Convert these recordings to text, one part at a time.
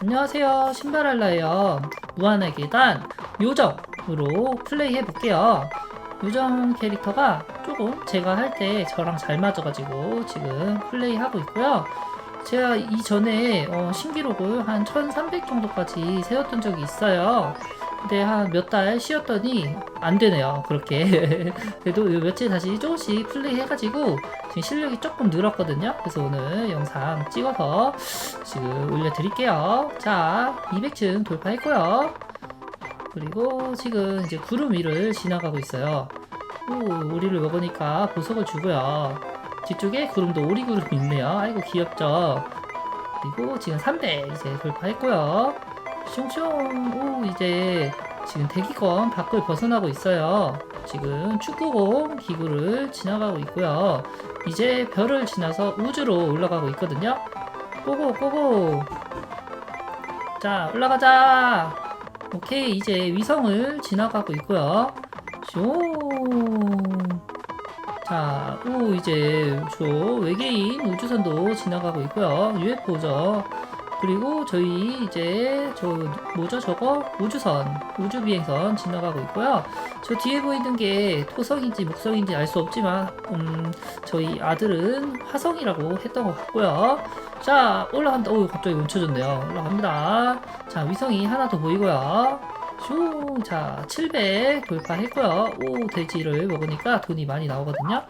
안녕하세요. 신발알라예요. 무한의 계단 요정으로 플레이 해 볼게요. 요정 캐릭터가 조금 제가 할 때 저랑 잘 맞아가지고 지금 플레이 하고 있고요. 제가 이전에 어, 신기록을 한 1300 정도까지 세웠던 적이 있어요. 근데 한 몇 달 쉬었더니 안 되네요. 그렇게. 그래도 요 며칠 다시 조금씩 플레이 해가지고 지금 실력이 조금 늘었거든요 그래서 오늘 영상 찍어서 지금 올려드릴게요. 자, 200층 돌파했고요. 그리고 지금 이제 구름 위를 지나가고 있어요. 오, 오리를 먹으니까 보석을 주고요. 뒤쪽에 구름도 오리구름 있네요. 아이고 귀엽죠. 그리고 지금 300 이제 돌파했고요. 숑숑 오 이제 지금 대기권 밖을 벗어나고 있어요. 지금 축구공 기구를 지나가고 있고요. 이제 별을 지나서 우주로 올라가고 있거든요. 고고 고고 자 올라가자 오케이 이제 위성을 지나가고 있고요 쇼자오 이제 저 외계인 우주선도 지나가고 있고요 UFO죠 그리고 저희 이제 저 뭐죠? 저거? 우주선 우주비행선 지나가고 있고요. 저 뒤에 보이는 게 토성인지 목성인지 알 수 없지만 음 저희 아들은 화성이라고 했던 것 같고요. 자 올라간다. 오 갑자기 멈춰졌네요. 올라갑니다. 자 위성이 하나 더 보이고요. 슈자700 돌파했고요. 오 돼지를 먹으니까 돈이 많이 나오거든요.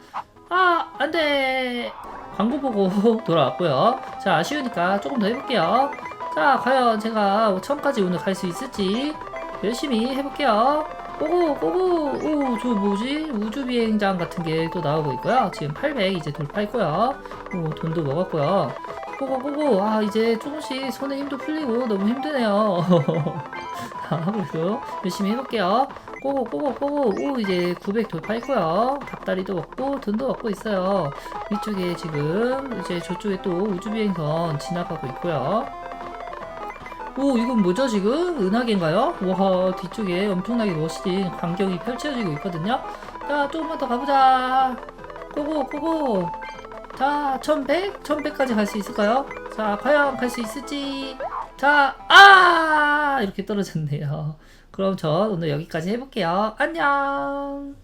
아 안돼 광고 보고 돌아왔고요. 자 아쉬우니까 조금 더 해볼게요. 자 과연 제가 5천까지 오늘 갈 수 있을지 열심히 해볼게요. 고고 고고! 오 저 뭐지? 우주비행장 같은 게 또 나오고 있고요. 지금 800 이제 돌파했고요. 오 돈도 먹었고요. 고고고고! 아 이제 조금씩 손에 힘도 풀리고 너무 힘드네요. 아 그래서 열심히 해볼게요. 고고고고고고. 오 이제 900 돌파했고요. 닭다리도 먹고 돈도 먹고 있어요. 위쪽에 지금 이제 저쪽에 또 우주비행선 지나가고 있고요. 오 이건 뭐죠 지금? 은하계인가요? 와 뒤쪽에 엄청나게 멋진 광경이 펼쳐지고 있거든요. 자 조금만 더 가보자. 고고 고고. 자 1100? 1100까지 갈 수 있을까요? 자 과연 갈 수 있을지 자 아! 이렇게 떨어졌네요. 그럼 전 오늘 여기까지 해볼게요. 안녕